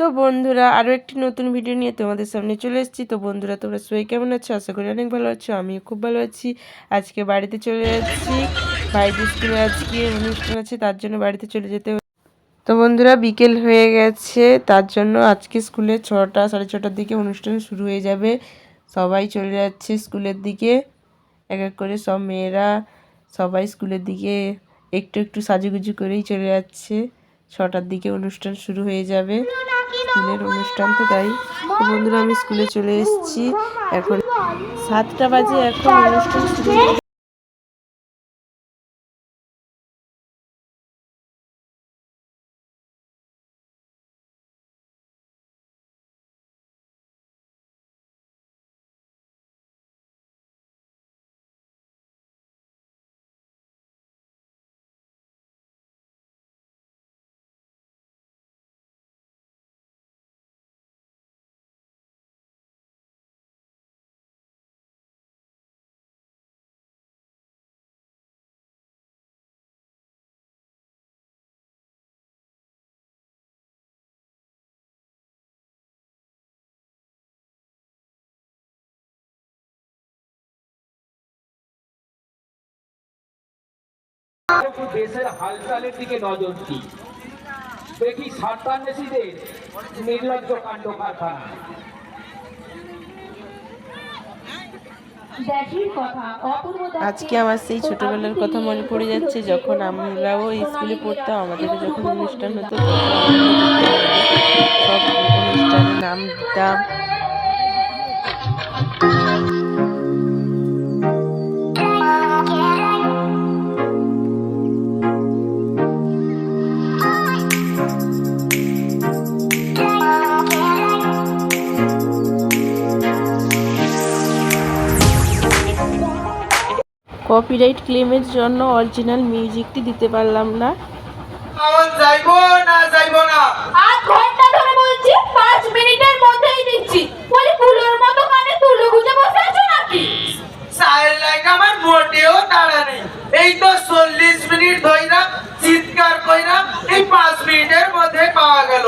তো বন্ধুরা আরও একটি নতুন ভিডিও নিয়ে তোমাদের সামনে চলে এসেছি। তো বন্ধুরা, তোমরা সবাই কেমন আছো? আশা করি অনেক ভালো আছো, আমিও খুব ভালো আছি। আজকে বাড়িতে চলে যাচ্ছি। ভাইদের স্কুলে আজকে অনুষ্ঠান আছে, তার জন্য বাড়িতে চলে যেতে তো বন্ধুরা, বিকেল হয়ে গেছে, তার জন্য আজকে স্কুলে ছটা, সাড়ে ছটার দিকে অনুষ্ঠান শুরু হয়ে যাবে। সবাই চলে যাচ্ছে স্কুলের দিকে। এক এক করে সব মেয়েরা সবাই স্কুলের দিকে একটু একটু সাজুগুজু করেই চলে যাচ্ছে। ছটার দিকে অনুষ্ঠান শুরু হয়ে যাবে। স্কুলের অনুষ্ঠান তো তাই। বন্ধুরা, আমি স্কুলে চলে এসেছি। এখন সাতটা বাজে, এখন অনুষ্ঠান শুরু দেশের হালচালের দিকে নজর দিই। দেখি নির্লজ্জ কাণ্ড কারখানা। আজকে আমার সেই ছোটবেলার কথা মনে পড়ে যাচ্ছে যখন আমরাও স্কুলে পড়তাম আমাদেরও যখন অনুষ্ঠান হতো সব অনুষ্ঠানে নাম দিতাম। কপিরাইট ক্লেমের জন্য অরিজিনাল মিউজিকটি দিতে পারলাম না। আমার যাইবো না যাইবো না? আধ ঘণ্টা ধরে বলছি পাঁচ মিনিটের মধ্যেই দিচ্ছি। বলি ফুলোর মতো কানে তুলো গুজে বসে আছো নাকি? চায়ের লাইন আমার মোটেও তাড়া নেই। এই তো চল্লিশ মিনিট ধইরা চিৎকার কইরা এই পাঁচ মিনিটের মধ্যে পাওয়া গেল।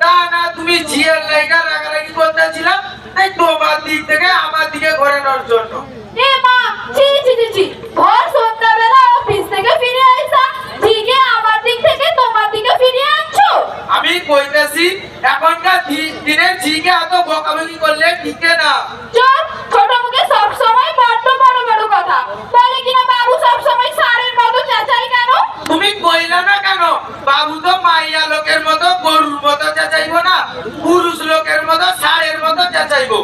তা না তুমি জিয়ার লাইগা রাগারাগি করতেছিলাম তাই তোমার দিক থেকে আমার দিকে ঘোরানোর জন্য এ মা ছি ছি ছি ছি ভোর সন্ধ্যাবেলা অফিস থেকে ফিরে আইসা ঠিকই আমার দিক থেকে তোমার দিকে ফিরিয়ে আনছো আমি কইতাছি এখনকার দি- দিনের ঝিকে এত বকাবকি করলে ঠিকে না চুপ ছোট মুখে সব সময় বড্ড বড় বড় কথা বলে বাবু সবসময় সারের মতো চেঁচাই কেন? তুমি কইলা না কেন? বাবু তো মাইয়া লোকের মতো গরুর মতো চেঁচাইবো না, পুরুষ লোকের মতো সারের মতো চেঁচাইবো।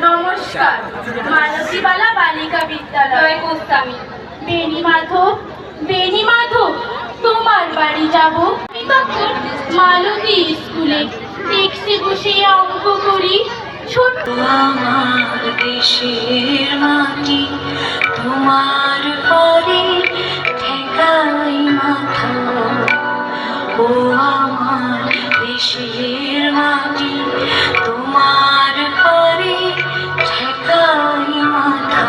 নমস্কার। মালতীবালা বালিকা বিদ্যালয়। গোস্বামী। বেনি মাধব তোমার বাড়ি যাব। মালতী স্কুলে দেখছি বসে অঙ্ক করি। ছোট আমার মাটি, তোমার পরে ঠেকাই মাথা। মাটি, তোমার পরে ঠেকাই মাথা।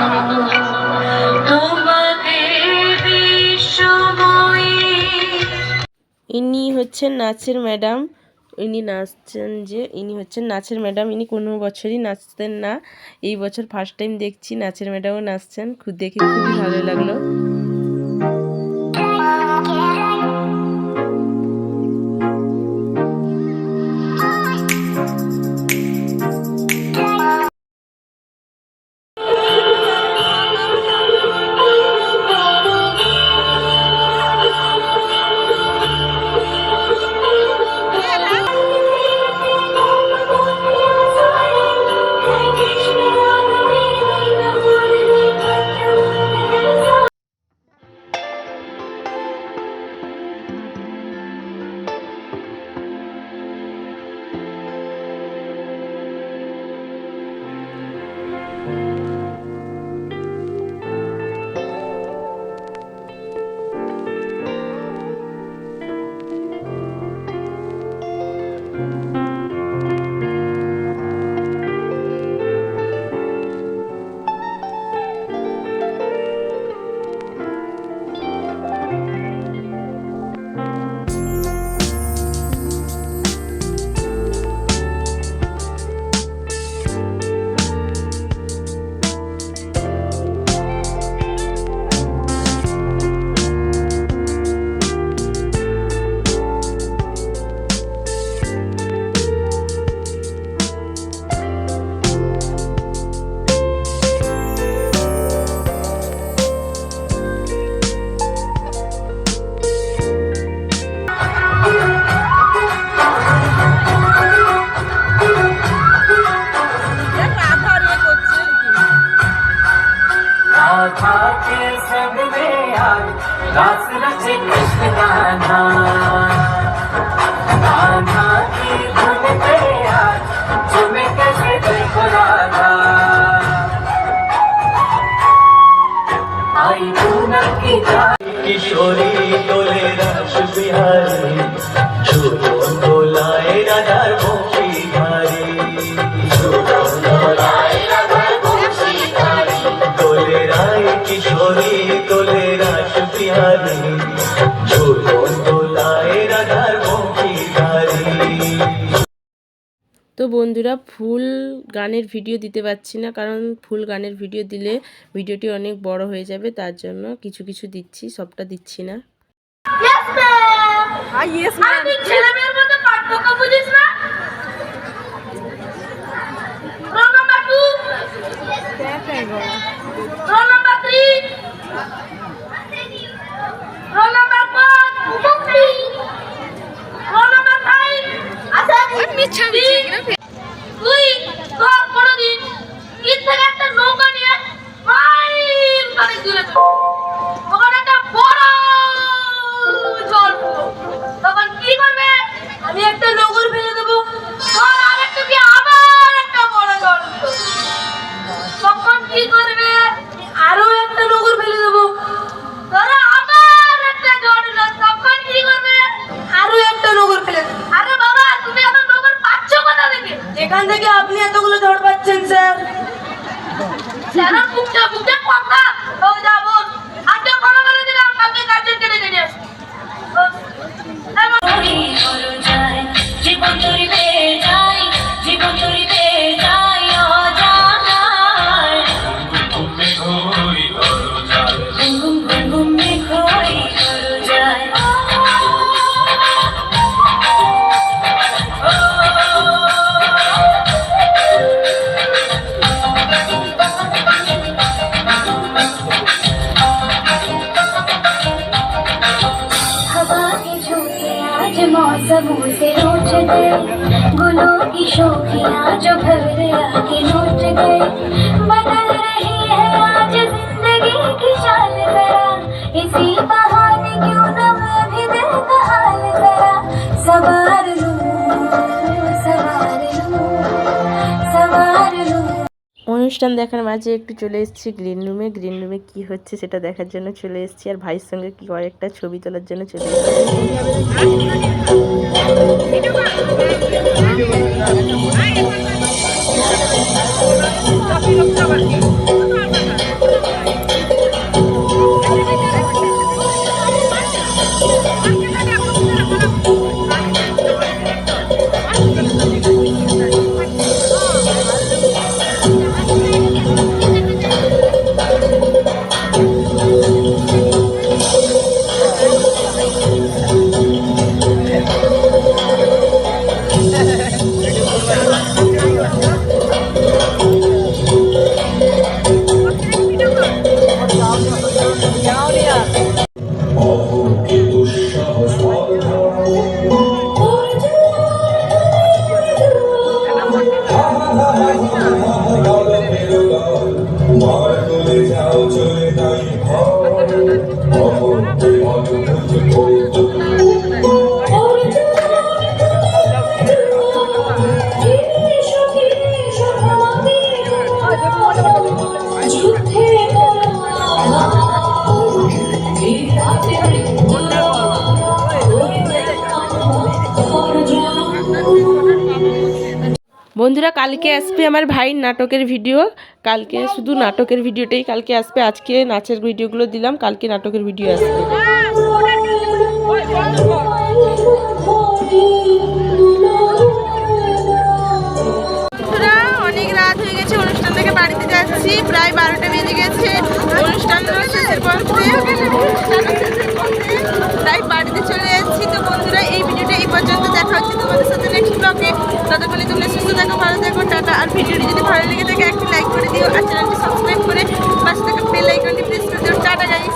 ইনি হচ্ছেন নাচের ম্যাডাম। ইনি নাচছেন যে, ইনি হচ্ছেন নাচের ম্যাডাম। ইনি কোনো বছরই নাচতেন না। এই বছর ফার্স্ট টাইম দেখছি নাচের ম্যাডামও নাচছেন। খুব দেখে খুবই ভালো লাগল। কিশোরী তোলে রাস বিহারী তো বন্ধুরা ফুল গানের ভিডিও দিতে পারছি না কারণ ফুল গানের ভিডিও দিলে ভিডিওটি অনেক বড় হয়ে যাবে তার জন্য কিছু কিছু দিচ্ছি সবটা দিচ্ছি না। Yes, ma'am. আর তুই তোর কোনোদিন ঈদ থেকে একটা নৌকা নিয়ে দূরে मीठे मौसमों से रोच गए गुलों की शोखियाँ जो भर आके लौट गए बदल रही है आज ज़िंदगी की चाल जरा। इसी बहाने क्यों ना मैं भी दिल का हाल जरा। सवार लूँ অনুষ্ঠান দেখার মাঝে একটু চলে এসেছি গ্রিন রুমে গ্রিন রুমে কি হচ্ছে সেটা দেখার জন্য চলে এসেছি আর ভাইয়ের সঙ্গে কি কয়েকটা ছবি তোলার জন্য চলে এসেছি। বন্ধুরা, কালকে আসবে আমার ভাইয়ের নাটকের ভিডিও। কালকে শুধু নাটকের ভিডিওটাই কালকে আসবে। আজকে নাচের ভিডিওগুলো দিলাম, কালকে নাটকের ভিডিও আসবে। অনেক রাত হয়ে গেছে, অনুষ্ঠান থেকে বাড়িতে প্রায় বারোটা বেজে গেছে। অনুষ্ঠান বাড়িতে চলে যাচ্ছি। তো বন্ধুরা, এই ভিডিওটা এই পর্যন্ত। দেখা হচ্ছে তোমাদের সাথে নেক্সট ততক্ষণে তোমরা সুস্থ থাকো, ভালো থাকো, টাটা। আর ভিডিওটি যদি ভালো লেগে থাকে, একটি লাইক করে দিও, আর চ্যানেলটি সাবস্ক্রাইব করে পাশে থাকা বেল আইকনটি প্রেস করে দিও। Tata guys